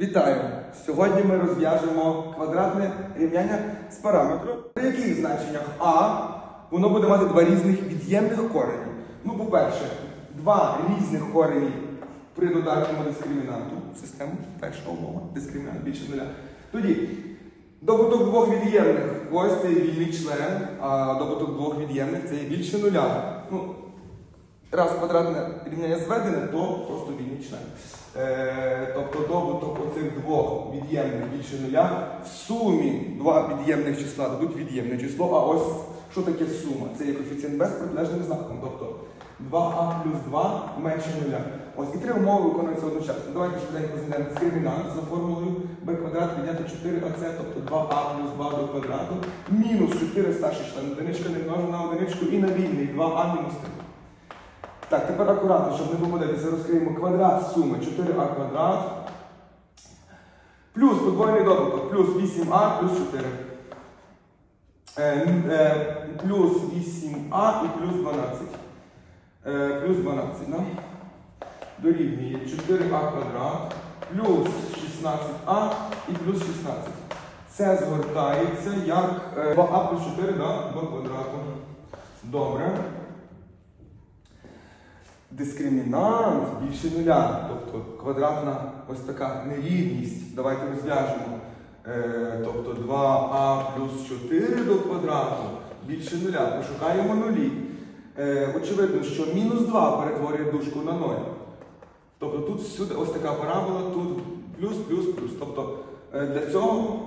Вітаю! Сьогодні ми розв'яжемо квадратне рівняння з параметру, при яких значеннях А воно буде мати два різних від'ємних корені. Ну, по-перше, два різних корені при додатньому дискримінанту систему. Перша умова, дискримінант більше нуля. Тоді добуток двох від'ємних. Ось це вільний член, а добуток двох від'ємних це більше нуля. Ну, Раз квадратне рівняння зведене, то просто вільний член. Е, тобто добуток оцих двох від'ємних більше нуля в сумі два від'ємних числа дадуть від'ємне число. А ось що таке сума? Це є коефіцієнт без протилежним знаком. Тобто 2а плюс 2 менше нуля. Ось і три умови виконуються одночасно. Давайте швиденько знайдемо дискримінант за формулою b квадрат відняти 4ac, тобто 2а плюс 2 до квадрату, мінус 4 старший член одиничка не множена на одиничку і на вільний 2а мінус 3. Так, тепер акуратно, щоб не помилитися, розкриємо квадрат суми 4а квадрат. Плюс подвоєний добуток, плюс 8а плюс 4. Е, е, плюс 8а і плюс 12. Е, плюс 12, да? Дорівнює 4а квадрат, плюс 16а і плюс 16. Це згортається як е, 2а плюс 4 да, до квадрату. Добре. Дискримінант більше нуля, тобто квадратна ось така нерівність. Давайте розв'яжемо. Е, тобто 2а плюс 4 до квадрату більше нуля. Пошукаємо нулі. Е, очевидно, що мінус 2 перетворює дужку на 0. Тобто тут всюди ось така парабола, тут плюс, плюс, плюс. Тобто е, для цього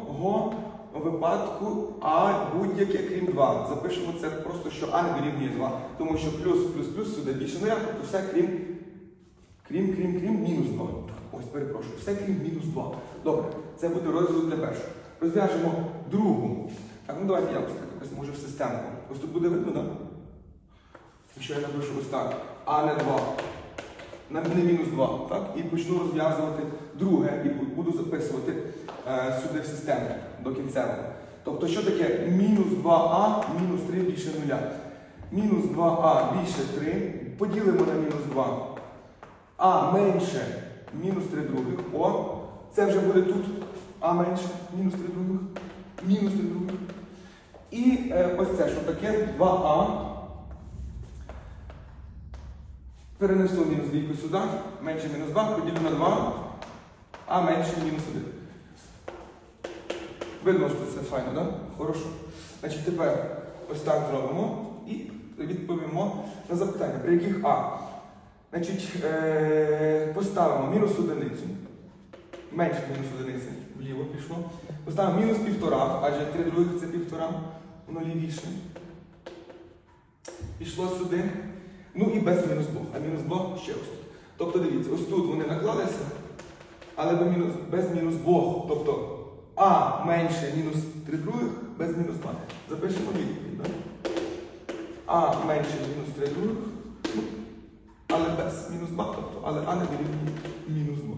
випадку А будь-яке крім 2. Запишемо це просто, що А дорівнює 2. Тому що плюс, плюс, плюс сюди більше нуля, тобто все крім, крім, крім, крім мінус 2. Ось перепрошую, все крім мінус 2. Добре, це буде розв'язок для першого. Розв'яжемо другу. Так, ну давайте я якось може в системку. Ось тут буде видно, так? Якщо я напишу ось так, А не 2 на мінус 2, так? І почну розв'язувати друге і буду записувати е, сюди в систему до кінцевого. Тобто, що таке мінус 2а, мінус 3 більше нуля. Мінус 2а більше 3, поділимо на мінус 2. А менше мінус 3 других. О, це вже буде тут. А менше мінус 3 других. Мінус 3 других. І е, ось це, що таке 2а Перенесу мінус двійку сюди, менше мінус 2, поділю на 2, а менше мінус 1. Видно, що це файно, так? Хорошо. Значить, тепер ось так зробимо і відповімо на запитання, при яких А. Значить, е- поставимо мінус одиницю. Менше мінус одиниці вліво пішло. Поставимо мінус півтора, адже 3 других це півтора, воно лівіше. Пішло сюди. Ну і без мінус 2. А мінус 2 ще ось тут. Тобто дивіться, ось тут вони наклалися, але без мінус, 2. Тобто А менше мінус 3 других без мінус 2. Запишемо відповідь. Да? А менше мінус 3 других, ну, але без мінус 2, тобто, але А не дорівнює мінус 2.